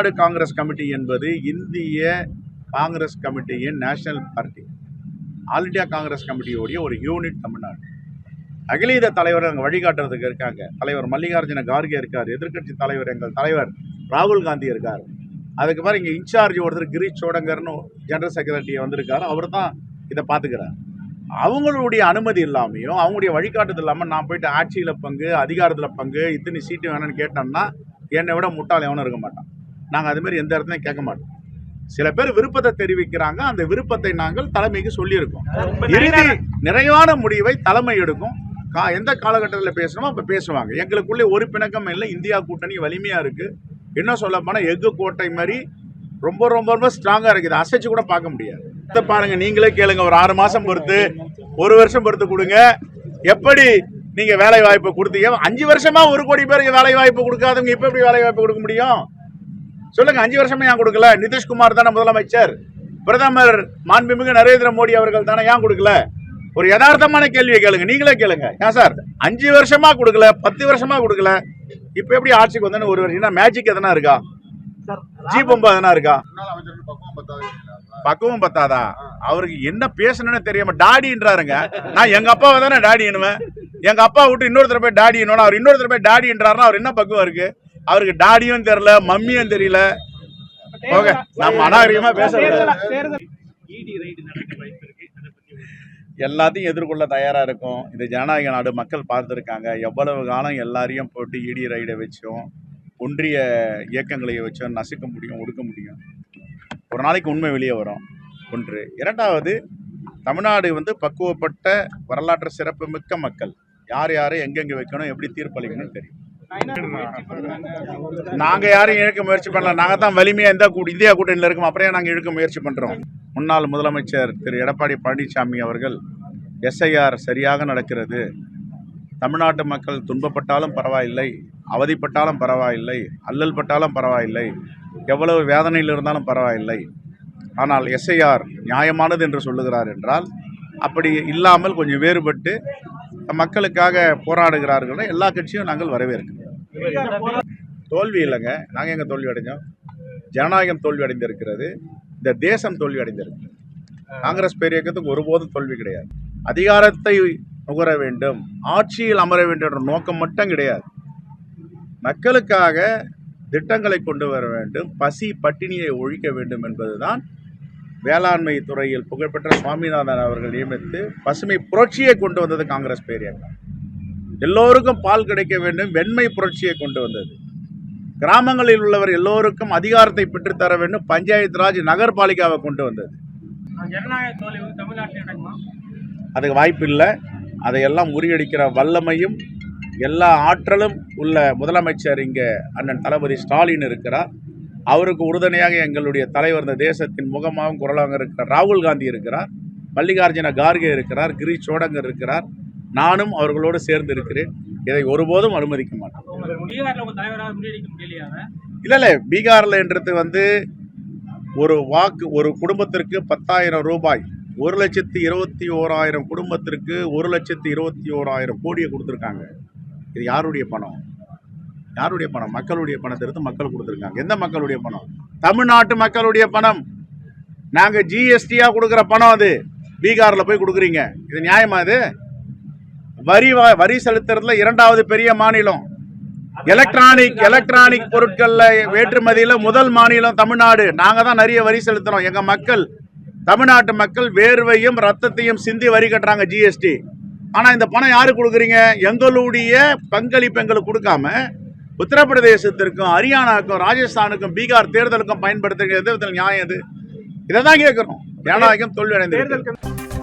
Tamil Nadu Congress committee என்பது இந்திய காங்கிரஸ் கமிட்டியின் national party. All India Congress கமிட்டியோடைய ஒரு யூனிட் தமிழ்நாடு. அகில இந்திய தலைவர் அங்கே வழிகாட்டுறதுக்கு இருக்காங்க. தலைவர் மல்லிகார்ஜுன கார்கே இருக்கார் எதிர்க்கட்சி தலைவர் எங்கள் தலைவர் ராகுல் காந்தி இருக்கார். அதுக்கு மாதிரி இங்கே இன்சார்ஜ் ஒருத்தர் கிரீஷ் சோடங்கர்னு ஜெனரல் செக்ரட்டரி வந்திருக்காரு அவர் தான் இதை பார்த்துக்கிறார் அவங்களுடைய அனுமதி இல்லாமையும் அவங்களுடைய வழிகாட்டுதல் இல்லாமல் நான் போயிட்டு ஆட்சியில் பங்கு அதிகாரத்தில் பங்கு இத்தனை சீட்டு வேணும்னு கேட்டோம்னா என்னை விட முட்டாள் எவனும் இருக்க மாட்டான். நாங்கள் அதுமாரி எந்த இடத்துலையும் கேட்க மாட்டோம். சில பேர் விருப்பத்தை தெரிவிக்கிறாங்க அந்த விருப்பத்தை நாங்கள் தலைமைக்கு சொல்லியிருக்கோம். இறுதி நிறைவான முடிவை தலைமை எடுக்கும். கா எந்த காலகட்டத்தில் பேசணுமோ அப்போ பேசுவாங்க. எங்களுக்குள்ளே ஒரு பிணக்கம் இல்லை இந்தியா கூட்டணி வலிமையாக இருக்குது என்ன சொல்ல போனால் எஃகு கோட்டை மாதிரி ரொம்ப ரொம்ப ரொம்ப ஸ்ட்ராங்காக இருக்குது. அசைச்சு கூட பார்க்க முடியாது. இதை பாருங்க நீங்களே கேளுங்க. ஒரு ஆறு மாதம் பொறுத்து ஒரு வருஷம் பொறுத்து கொடுங்க. எப்படி நீங்க வேலை வாய்ப்பு கொடுத்தீங்க? அஞ்சு வருஷமா ஒரு கோடி பேருக்கு வேலை வாய்ப்பு கொடுக்காதவங்க இப்ப எப்படி வேலை வாய்ப்பு கொடுக்க முடியும்? சொல்லுங்க அஞ்சு வருஷமா ஏன் கொடுக்கல? நிதிஷ்குமார் தானே முதலமைச்சர். பிரதமர் மாண்புமிகு நரேந்திர மோடி அவர்கள் தானே ஏன் கொடுக்கல? ஒரு யதார்த்தமான கேள்வியை கேளுங்க நீங்களே கேளுங்க. ஏன் சார்? அஞ்சு வருஷமா கொடுக்கல பத்து வருஷமா கொடுக்கல. இப்ப எப்படி ஆட்சிக்கு வந்தோன்னு ஒரு வருஷம். மேஜிக் எதனா இருக்கா? ஜி பொம்பா எதனா இருக்கா? பக்குவம் பத்தாது பக்குவம் பத்தாதா? அவருக்கு என்ன பேசணும்னு தெரியாம டாடின்றாருங்க. நான் எங்க அப்பாவை தானே டாடின்னுவேன். எங்க அப்பா விட்டு இன்னொருத்தர போய் டாடின்னு அவர் இன்னொருத்தர போய் டாடின்றாருன்னா அவர் என்ன பக்குவம் இருக்கு? அவருக்கு டாடியும் தெரியல மம்மியும் தெரியல. ஓகே நம்ம அநாகரிகமா பேச எல்லாத்தையும் எதிர்கொள்ள தயாரா இருக்கும். இது ஜனநாயக நாடு மக்கள் பார்த்துருக்காங்க. எவ்வளவு காலம் எல்லாரையும் போட்டு இடி ரைடை வச்சோம் ஒன்றிய இயக்கங்களை வச்சோம் நசுக்க முடியும் ஒடுக்க முடியும். ஒரு நாளைக்கு உண்மை வெளியே வரும். ஒன்று. இரண்டாவது தமிழ்நாடு வந்து பக்குவப்பட்ட வரலாற்று சிறப்பு மிக்க மக்கள். யார் யாரை எங்கெங்கே வைக்கணும் எப்படி தீர்ப்பளிக்கணும்னு தெரியும். நாங்க யாரும் இழுக்க முயற்சி பண்ணல. நாங்க தான் வலிமையா இந்த கூ- இந்தியா கூட்டணியில் இருக்கோம். அப்புறம் நாங்க இழுக்க முயற்சி பண்றோம். முன்னாள் முதலமைச்சர் திரு. எடப்பாடி பழனிசாமி அவர்கள் எஸ்ஐஆர் சரியாக நடக்கிறது. தமிழ்நாட்டு மக்கள் துன்பப்பட்டாலும் பரவாயில்லை. அவதிப்பட்டாலும் பரவாயில்லை. அல்லல் பட்டாலும் பரவாயில்லை. எவ்வளவு வேதனையில் இருந்தாலும் பரவாயில்லை. ஆனால் எஸ்ஐஆர் நியாயமானது என்று சொல்லுகிறார் என்றால் அப்படி இல்லாமல் கொஞ்சம் வேறுபட்டு மக்களுக்காக போராடுகிறார்கள் எல்லா கட்சியும் நாங்கள் வரவேற்கிறோம். தோல்வி இல்லைங்க. நாங்கள் எங்கே தோல்வி அடைஞ்சோம்? ஜனநாயகம் தோல்வி அடைந்திருக்கிறது. இந்த தேசம் தோல்வி அடைந்திருக்கிறது. காங்கிரஸ் பேரியக்கத்துக்கு ஒருபோதும் தோல்வி கிடையாது. அதிகாரத்தை நுகர வேண்டும். ஆட்சியில் அமர வேண்டும் என்ற நோக்கம் மட்டும் கிடையாது. மக்களுக்காக திட்டங்களை கொண்டு வர வேண்டும். பசி பட்டினியை ஒழிக்க வேண்டும் என்பதுதான் வேளாண்மை துறையில் புகழ்பெற்ற சுவாமிநாதன் அவர்கள் நியமித்து பசுமை புரட்சியை கொண்டு வந்தது காங்கிரஸ் பேரியக்கம் எல்லோருக்கும் பால் கிடைக்க வேண்டும் வெண்மை புரட்சியை கொண்டு வந்தது. கிராமங்களில் உள்ளவர் எல்லோருக்கும் அதிகாரத்தை பெற்றுத்தர வேண்டும் பஞ்சாயத்து ராஜ் நகர்பாலிகாவை கொண்டு வந்தது. தமிழ்நாட்டில் அதுக்கு வாய்ப்பு இல்லை. அதையெல்லாம் முறியடிக்கிற வல்லமையும் எல்லா ஆற்றலும் உள்ள முதலமைச்சர் இங்கே அண்ணன் தளபதி ஸ்டாலின் இருக்கிறார். அவருக்கு உறுதுணையாக எங்களுடைய தலைவர் இந்த தேசத்தின் முகமாகவும் குரலாக இருக்கிற ராகுல் காந்தி இருக்கிறார். மல்லிகார்ஜுன கார்கே இருக்கிறார். கிரீஷ் சோடங்கர் இருக்கிறார். நானும் அவர்களோடு சேர்ந்து இருக்கிறேன் இதை ஒருபோதும் அனுமதிக்க மாட்டேன்? இல்லை இல்லை. பீகார்லன்றது வந்து ஒரு வாக்கு ஒரு குடும்பத்திற்கு பத்தாயிரம் ரூபாய் ஒரு லட்சத்தி இருபத்தி ஓராயிரம் குடும்பத்திற்கு ஒரு லட்சத்தி இருபத்தி ஓராயிரம் கோடியை கொடுத்துருக்காங்க. இது யாருடைய பணம்? யாருடைய பணம்? மக்களுடைய பணத்தை எடுத்து மக்கள் கொடுத்துருக்காங்க. எந்த மக்களுடைய பணம்? தமிழ்நாட்டு மக்களுடைய பணம். நாங்கள் ஜிஎஸ்டியாக கொடுக்குற பணம் அது. பீகாரில் போய் கொடுக்குறீங்க. இது நியாயமா இது வரி வரி செலுத்துறதுல இரண்டாவது பெரிய மாநிலம். எலக்ட்ரானிக் எலக்ட்ரானிக் பொருட்கள்ல ஏற்றுமதியில முதல் மாநிலம் தமிழ்நாடு. நாங்க தான் நிறைய வரி செலுத்துறோம். எங்க மக்கள் தமிழ்நாட்டு மக்கள் வேர்வையும் ரத்தத்தையும் சிந்தி வரி கட்டுறாங்க ஜிஎஸ்டி ஆனா இந்த பணம் யாரு கொடுக்குறீங்க? எங்களுடைய பங்களிப்பு எங்களுக்கு கொடுக்காம உத்தரப்பிரதேசத்திற்கும் ஹரியானாவுக்கும் ராஜஸ்தானுக்கும் பீகார் தேர்தலுக்கும் விதத்தில் நியாயம் இது இதை தான் கேட்கிறோம் ஜனநாயகம் தோல்வி அடைந்திருக்கிறது